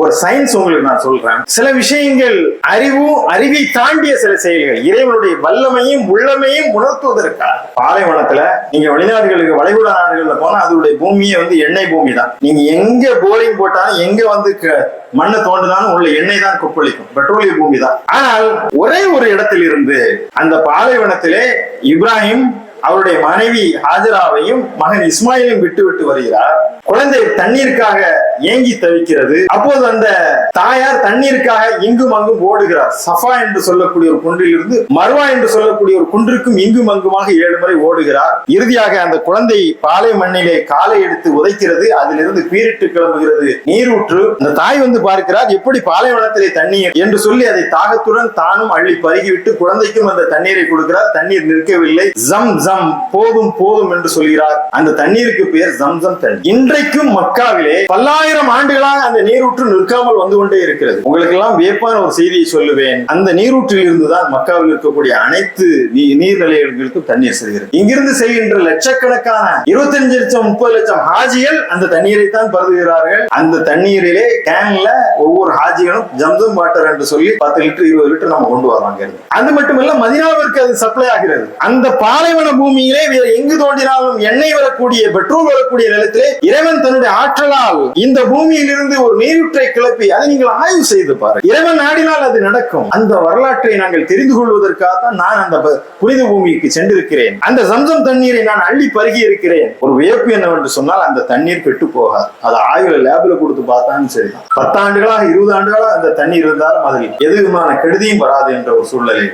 ஒரு சயின்ஸ் உங்களுக்கு நான் சொல்றேன். சில விஷயங்கள் அறிவும் அறிவை தாண்டிய சில செயல்கள் இறைவனுடைய வல்லமையும் உள்ளமையும் உணர்த்துவதற்காக. பாலைவனத்துல நீங்க வெளிநாடுகளுக்கு வளைகுடா நாடுகள்ல போனா அதனுடைய பூமியே வந்து எண்ணெய் பூமி தான் நீங்க எங்க போரிங் போட்டாலும் எங்க வந்து க- மண்ணை தோண்டினாலும் உள்ள எண்ணெய் தான் கொப்பளிக்கும். பெட்ரோலிய பூமி தான் ஆனால் ஒரே ஒரு இடத்தில் இருந்து அந்த பாலைவனத்திலே இப்ராஹிம் அவருடைய மனைவி ஹாஜராவையும் மகன் இஸ்மாயிலையும் விட்டு விட்டு வருகிறார். குழந்தை தண்ணீருக்காக ஏங்கி தவிக்கிறது. அப்போது அந்த தாயார் தண்ணீருக்காக இங்கும் அங்கும் ஓடுகிறார். சஃபா என்று சொல்லக்கூடிய ஒரு குன்றிலிருந்து மர்வா என்று சொல்லக்கூடிய ஒரு குன்றுக்கும் இங்கும் அங்குமாக ஏழு முறை ஓடுகிறார். இறுதியாக அந்த குழந்தை பாலை மண்ணிலே காலை எடுத்து உதைக்கிறது. அதிலிருந்து பீரிட்டு கிளம்புகிறது. நீரூற்று. அந்த தாய் வந்து பார்க்கிறார் எப்படி பாலைவனத்திலே தண்ணீர்? என்று சொல்லி அதை தாகத்துடன் தானும் அள்ளி பருகிவிட்டு குழந்தைக்கும் அந்த தண்ணீரை கொடுக்கிறார். தண்ணீர் நிற்கவில்லை. ஜம் ஜம் போதும் போதும் என்று சொல்கிறார். அந்த தண்ணீருக்கு பெயர் ஜம் ஜம் தண்ணி இன்றைக்கும் மக்காவிலே பல்லாயிரம் ஆண்டுகளாக அந்த நீரூற்று நிற்காமல் வந்து கொண்டே இருக்கிறது. உங்களுக்கு எல்லாம் வியப்பான ஒரு செய்தியை சொல்லுவேன். அந்த நீரூற்றில் இருந்துதான் மக்காவில் இருக்கக்கூடிய அனைத்து நீர்நிலைகளுக்கும் தண்ணீர் செல்கிறது. இங்கிருந்து செல்கின்ற லட்சக்கணக்கான இருபத்தஞ்சு லட்சம் முப்பது லட்சம் ஹாஜிகள் அந்த தண்ணீரை தான் பருதுகிறார்கள். அந்த தண்ணீரிலே கேன்ல ஒவ்வொரு ஹாஜிகளும் ஜம்சம் வாட்டர் என்று சொல்லி பத்து லிட்டர் இருபது லிட்டர் நம்ம கொண்டு வரோம் அங்கிருந்து. அது மட்டுமல்ல மதினாவிற்கு அது சப்ளை ஆகிறது. அந்த பாலைவன பூமியிலே வேறு எங்கு தோண்டினாலும் எண்ணெய் வரக்கூடிய பெட்ரோல் வரக்கூடிய நிலத்திலே இறைவன் தன்னுடைய ஆற்றலால் இந்த பூமியில் ஒரு நீரூற்றை கிளப்பி அதை நீங்கள் ஆய்வு செய்து பாருங்கள். இறைவன் நாடினால் அது நடக்கும். அந்த வரலாற்றை நாங்கள் தெரிந்து கொள்வதற்காக தான் நான் அந்த புனித பூமிக்கு சென்றிருக்கிறேன். அந்த சம்சம் தண்ணீரை நான் அள்ளி பருகி இருக்கிறேன். ஒரு வியப்பு என்னவென்று சொன்னால் அந்த தண்ணீர் கெட்டு போகாது. அது ஆய்வுல லேபில் கொடுத்து பார்த்தாலும் சரிதான். பத்தாண்டுகளாக இருபது ஆண்டுகளாக அந்த தண்ணீர் இருந்தாலும் அதில் எது விதமான கெடுதியும் வராது என்ற ஒரு சூழ்நிலை.